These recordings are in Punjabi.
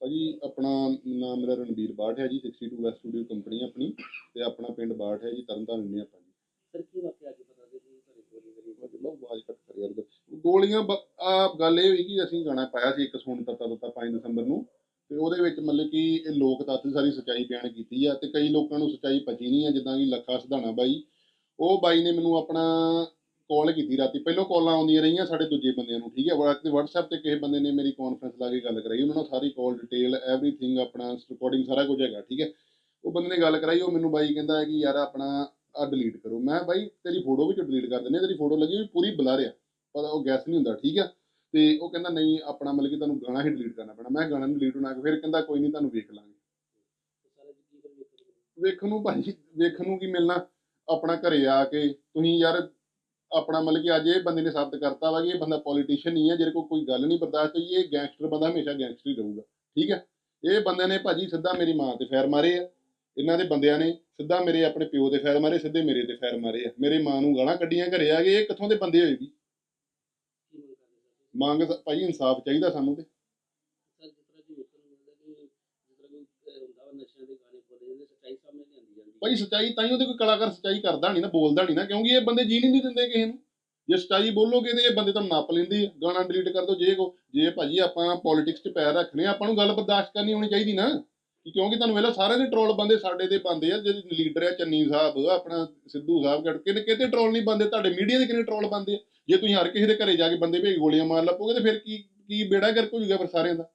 ਭਾਜੀ ਆਪਣਾ ਨਾਮ ਮੇਰਾ ਰਣਬੀਰ ਬਾਠ ਹੈ ਜੀ 62 ਵੈਸਟ ਸਟੂਡੀਓ ਕੰਪਨੀ ਆਪਣੀ ਤੇ ਆਪਣਾ ਪਿੰਡ ਬਾਠ ਹੈ ਜੀ ਤਰਨਤਾਰਨ ਨੇ ਆਪਾਂ ਜੀ। ਸਰ ਕੀ ਵਾਕਿਆ ਅੱਜ ਪਤਾ ਦੇ ਜੀ ਘਰੇ ਗੋਲੀ ਗਰੀ ਮੈਂ ਬਹੁਤ ਆਵਾਜ਼ ਘੱਟ ਕਰ ਯਾਰ ਗੋਲੀਆਂ ਆ ਗੱਲ ਇਹ ਹੋਈ ਕਿ ਅਸੀਂ ਗਾਣਾ ਪਾਇਆ ਸੀ ਇੱਕ ਸੋਨ ਤਤਾ ਤਤਾ 5 ਦਸੰਬਰ ਨੂੰ ਤੇ ਉਹਦੇ ਵਿੱਚ ਮਤਲਬ ਕਿ ਇਹ ਲੋਕ ਤੱਤ ਦੀ ਸਾਰੀ ਸੱਚਾਈ ਬਿਆਨ ਕੀਤੀ ਆ ਤੇ ਕਈ ਲੋਕਾਂ ਨੂੰ ਸੱਚਾਈ ਪਚੀ ਨਹੀਂ ਆ ਜਿੱਦਾਂ ਕਿ ਲੱਖਾ ਸਿਧਾਣਾ ਬਾਈ। ਉਹ ਬਾਈ ਨੇ ਮੈਨੂੰ ਆਪਣਾ ਕਾਲ ਕੀਤੀ ਰਾਤੀ। ਪਹਿਲੋਂ ਕਾਲਾਂ ਆਉਂਦੀਆਂ ਰਹੀਆਂ ਸਾਡੇ ਦੂਜੇ ਬੰਦਿਆਂ ਨੂੰ, ਠੀਕ ਹੈ? WhatsApp ਤੇ ਕਿਸੇ ਬੰਦੇ ਨੇ ਮੇਰੀ ਕਾਨਫਰੰਸ ਲਾ ਕੇ ਗੱਲ ਕਰਾਈ, ਉਹਨਾਂ ਨੂੰ ਸਾਰੀ ਕਾਲ ਡਿਟੇਲ ਐਵਰੀਥਿੰਗ ਆਪਣਾ ਰਿਕਾਰਡਿੰਗ ਸਾਰਾ ਕੁਝ ਹੈਗਾ, ਠੀਕ ਹੈ? ਉਹ ਬੰਦੇ ਨੇ ਗੱਲ ਕਰਾਈ, ਉਹ ਮੈਨੂੰ ਬਾਈ ਕਹਿੰਦਾ ਹੈ ਕਿ ਯਾਰ ਆਪਣਾ ਆ ਡਿਲੀਟ ਕਰੋ। ਮੈਂ ਬਾਈ, ਤੇਰੀ ਫੋਟੋ ਵੀ ਡਿਲੀਟ ਕਰ ਦਿੰਦੇ ਤੇਰੀ ਫੋਟੋ ਲੱਗੀ ਹੋਈ ਪੂਰੀ ਬਲਰ ਆ ਪਤਾ ਉਹ ਗੈਸ ਨਹੀਂ ਹੁੰਦਾ, ਠੀਕ ਆ ਤੇ ਉਹ ਕਹਿੰਦਾ, ਨਹੀਂ, ਆਪਣਾ ਮਤਲਬ ਕਿ ਤੁਹਾਨੂੰ ਗਾਣਾ ਹੀ ਡਿਲੀਟ ਕਰਨਾ ਪੈਣਾ। ਮੈਂ ਗਾਣਾ ਨੂੰ ਡਿਲੀਟ ਬਣਾ ਕੇ ਫਿਰ ਕਹਿੰਦਾ, ਕੋਈ ਨਹੀਂ, ਤੁਹਾਨੂੰ ਵੇਖ ਲਾਂਗੇ। ਸਾਰਾ ਜੀ ਕੀ ਕਰ ਵੇਖਣ ਨੂੰ ਭਾਜੀ ਵੇਖਣ ਨੂੰ ਕੀ ਮਿਲਣਾ? ਆਪਣਾ ਘਰੇ ਆ ਕੇ ਤੁਸੀਂ ਯਾਰ ਆਪਣਾ ਮਤਲਬ ਕਿ ਅੱਜ ਇਹ ਬੰਦੇ ਨੇ ਸਾਬਤ ਕਰਤਾ ਵਾ ਕਿ ਇਹ ਬੰਦਾ ਪੋਲੀਟੀਸ਼ੀਅਨ ਨਹੀਂ ਹੈ, ਜਿਹਦੇ ਕੋਲ ਕੋਈ ਗੱਲ ਨਹੀਂ ਬਰਦਾਸ਼ਤ ਹੋਈ, ਇਹ ਗੈਂਗਸਟਰ ਬੰਦਾ ਹਮੇਸ਼ਾ ਗੈਂਗਸਟਰ ਹੀ ਰਹੂਗਾ, ਠੀਕ ਹੈ? ਇਹ ਬੰਦਿਆਂ ਨੇ ਭਾਜੀ ਸਿੱਧਾ ਮੇਰੀ ਮਾਂ ਤੇ ਫੈਰ ਮਾਰੇ ਆ, ਇਹਨਾਂ ਦੇ ਬੰਦਿਆਂ ਨੇ ਸਿੱਧਾ ਮੇਰੇ ਆਪਣੇ ਪਿਓ ਦੇ ਫੈਰ ਮਾਰੇ, ਸਿੱਧੇ ਮੇਰੇ ਤੇ ਫੈਰ ਮਾਰੇ ਆ। ਮੇਰੇ ਮਾਂ ਨੂੰ ਗਾਲਾਂ ਕੱਢੀਆਂ ਘਰੇ ਆ ਗਏ ਇਹ ਕਿੱਥੋਂ ਦੇ ਬੰਦੇ ਹੋਏ ਵੀ? ਮੰਗ ਕਰਦੇ ਇਨਸਾਫ ਚਾਹੀਦਾ ਸਾਨੂੰ ਤੇ। ਸਰ, ਜਿਸ ਤਰ੍ਹਾਂ ਜੀ ਮਿਲਦਾ ਕਿ ਜਿਸ ਤਰ੍ਹਾਂ ਕੋਈ ਹੁੰਦਾ ਵਾ ਨਸ਼ਿਆਂ ਦੇ ਗਾਣੇ ਬੋਲੇ ਜਾਂਦੇ, ਸੱਚਾਈ ਸਾਹਮਣੇ ਲਿਆਂਦੀ ਜਾਂਦੀ ਹੈ। ਭਾਈ ਸੱਚਾਈ ਤਾਂ ਹੀ ਉਹਦੇ ਕੋਈ ਕਲਾਕਾਰ ਸੱਚਾਈ ਕਰਦਾ ਨਹੀਂ ਨਾ ਬੋਲਦਾ ਨਹੀਂ ਨਾ ਕਿਉਂਕਿ ਇਹ ਬੰਦੇ ਜੀ ਨਹੀਂ ਦਿੰਦੇ ਕਿਸੇ ਨੂੰ। ਜੇ ਸੱਚਾਈ ਬੋਲੋਗੇ ਤੇ ਇਹ ਬੰਦੇ ਤੁਹਾਨੂੰ ਨੱਪ ਲੈਂਦੇ ਆ। ਗਾਣਾ ਡਿਲੀਟ ਕਰ ਦੋ ਜੇ ਕੋ ਜੇ ਭਾਜੀ ਆਪਾਂ ਪੋਲਿਟਿਕਸ 'ਚ ਪੈਰ ਰੱਖਣੇ ਆ, ਆਪਾਂ ਨੂੰ ਗੱਲ ਬਰਦਾਸ਼ਤ ਕਰਨੀ ਹੋਣੀ ਚਾਹੀਦੀ ਨਾ। ਕਿਉਂਕਿ ਤੁਹਾਨੂੰ ਵੇਲਾ ਸਾਰੇ ਦੇ ਟਰੋਲ ਬੰਦੇ ਸਾਡੇ ਤੇ ਬੰਦੇ ਆ ਜਿਹੜੇ ਲੀਡਰ ਆ ਚੰਨੀ ਸਾਹਿਬ ਆਪਣਾ ਸਿੱਧੂ ਸਾਹਿਬ ਗੜ ਕੇ ਕਿਤੇ ਟਰੋਲ ਨਹੀਂ ਬੰਦੇ ਤੁਹਾਡੇ ਮੀਡੀਆ ਦੇ ਕਿੰਨੇ ਟਰੋਲ ਬੰਦੇ ਆ। ਜੇ ਤੁਸੀਂ ਹਰ ਕਿਸੇ ਦੇ ਘਰੇ ਜਾ ਕੇ ਬੰਦੇ ਭੇਜ ਗੋਲੀਆਂ ਮਾਰ ਲੱਪੋਗੇ ਤੇ ਫਿਰ ਕੀ ਕੀ ਬੇੜਾ ਗਰਕ ਹੋ ਜਾਊਗਾ ਫਿਰ ਸਾਰਿਆਂ ਦਾ?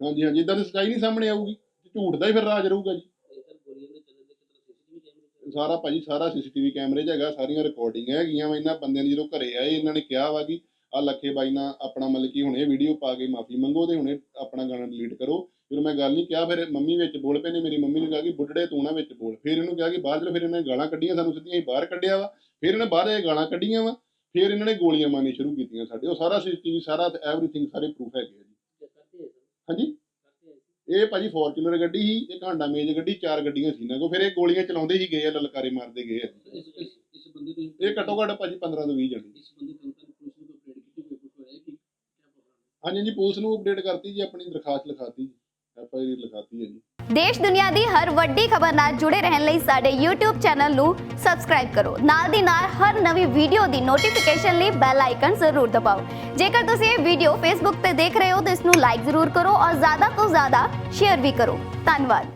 ਹਾਂਜੀ ਹਾਂਜੀ ਇਦਾਂ ਦੀ ਸਚਾਈ ਨਹੀਂ ਸਾਹਮਣੇ ਆਊਗੀ ਝੂਠ ਦਾ ਹੀ ਫਿਰ ਰਾਜ ਰਹੂਗਾ ਜੀ ਇਹ ਸਰ ਗੋਲੀਆਂ ਦੇ ਚੱਲਣ ਦੇ ਕਿਤਰਾ ਸੀਸੀਟੀਵੀ ਕੈਮਰੇ ਸਾਰਾ ਭਾਜੀ ਸਾਰਾ ਸੀਸੀਟੀਵੀ ਕੈਮਰੇ 'ਚ ਹੈਗਾ ਸਾਰੀਆਂ ਰਿਕਾਰਡਿੰਗ ਹੈਗੀਆਂ ਵਾ ਇਹਨਾਂ ਬੰਦਿਆਂ ਨੇ ਜਦੋਂ ਘਰੇ ਆਏ ਇਹਨਾਂ ਨੇ ਕਿਹਾ ਵਾ ਕਿ ਆ ਲੱਖੇ ਬਾਈ ਨਾਲ ਆਪਣਾ ਮਤਲਬ ਕਿ ਹੁਣੇ ਵੀਡੀਓ ਪਾ ਕੇ ਮਾਫੀ ਮੰਗੋ ਤੇ ਹੁਣੇ ਆਪਣਾ ਗਾਣਾ ਡਿਲੀਟ ਕਰੋ। ਫਿਰ ਮੈਂ ਗੱਲ ਨਹੀਂ ਕਿਹਾ ਫਿਰ ਮੰਮੀ ਵਿੱਚ ਬੋਲ ਪਏ ਨੇ ਮੇਰੀ ਮੰਮੀ ਨੇ ਕਿਹਾ ਕਿ ਬੁੱਢੜੇ ਤੂੰ ਨਾ ਵਿੱਚ ਬੋਲ। ਫਿਰ ਇਹਨੂੰ ਕਿਹਾ ਕਿ ਬਾਹਰ ਚਲੋ ਫਿਰ ਇਹਨਾਂ ਨੇ ਗਾਲਾਂ ਕੱਢੀਆਂ ਸਾਨੂੰ ਸਿੱਧੀਆਂ ਹੀ ਬਾਹਰ ਕੱਢਿਆ ਵਾ। ਫਿਰ ਇਹਨੇ ਬਾਹਰ ਇਹ ਗਾਲਾਂ ਕੱਢੀਆਂ ਵਾ ਫਿਰ ਇਹਨਾਂ ਨੇ ਗੋਲੀਆਂ ਮਾਰਨੀਆਂ ਸ਼ੁਰੂ ਕੀਤੀਆਂ ਸਾਡੇ। ਉਹ ਸਾਰਾ ਸੀਸੀਟੀਵੀ ਸਾਰਾ ਐਵਰੀਥਿੰਗ ਸਾਰੇ ਪ੍ਰੂਫ ਹੈਗੇ ਆ ਜੀ। ਹਾਂਜੀ? ਇਹ ਭਾਜੀ ਫੋਰਚੂਨਰ ਗੱਡੀ ਸੀ ਇਹ ਘਾਂਡਾ ਮੇਜ ਗੱਡੀ ਚਾਰ ਗੱਡੀਆਂ ਸੀ ਨਾ ਕੋ ਫਿਰ ਇਹ ਗੋਲੀਆਂ ਚਲਾਉਂਦੇ ਹੀ ਗਏ ਆ ਲਲਕਾਰੇ ਮਾਰਦੇ ਗਏ ਆ। ਇਸ ਇਸ ਇਸ ਬੰਦੇ ਤੋਂ ਇਹ ਘੱਟੋ ਘੱਟ ਭਾਜੀ 15 ਤੋਂ 20 ਜਣੇ। ਇਸ ਬੰਦੇ ਤੋਂ ਤਾਂ ਪੁਲਿਸ ਨੂੰ ਕੰਪਲੇਂਟ ਕੀਤੀ ਕੋਈ ਕੁਝ ਹੋਇਆ ਕਿ? ਕੀ ਪ੍ਰੋਬਲਮ ਹਾਂਜੀ ਹਾਂਜੀ ਪੁਲਿਸ ਨੂੰ ਅਪਡੇਟ ਕਰਤੀ ਜੀ ਆਪਣੀ ਦਰਖਾਸਤ ਲਿਖਾਤੀ ਐਫ ਆਈ ਆਰ ਲਿਖਾਤੀ ਹੈ ਜੀ। ਦੇਸ਼ ਦੁਨੀਆ ਦੀ ਹਰ ਵੱਡੀ ਖਬਰ ਨਾਲ ਜੁੜੇ ਰਹਿਣ ਲਈ ਸਾਡੇ YouTube ਚੈਨਲ ਨੂੰ ਸਬਸਕ੍ਰਾਈਬ ਕਰੋ। ਨਾਲ ਦੀ ਨਾਲ ਹਰ ਨਵੀਂ ਵੀਡੀਓ ਦੀ ਨੋਟੀਫਿਕੇਸ਼ਨ ਲਈ ਬੈਲ ਆਈਕਨ ਜ਼ਰੂਰ ਦਬਾਓ। ਜੇਕਰ ਤੁਸੀਂ ਇਹ ਵੀਡੀਓ Facebook ਤੇ ਦੇਖ ਰਹੇ ਹੋ ਤਾਂ ਇਸ ਨੂੰ ਲਾਈਕ ਜ਼ਰੂਰ ਕਰੋ ਔਰ ਜ਼ਿਆਦਾ ਤੋਂ ਜ਼ਿਆਦਾ ਸ਼ੇਅਰ ਵੀ ਕਰੋ। ਧੰਨਵਾਦ।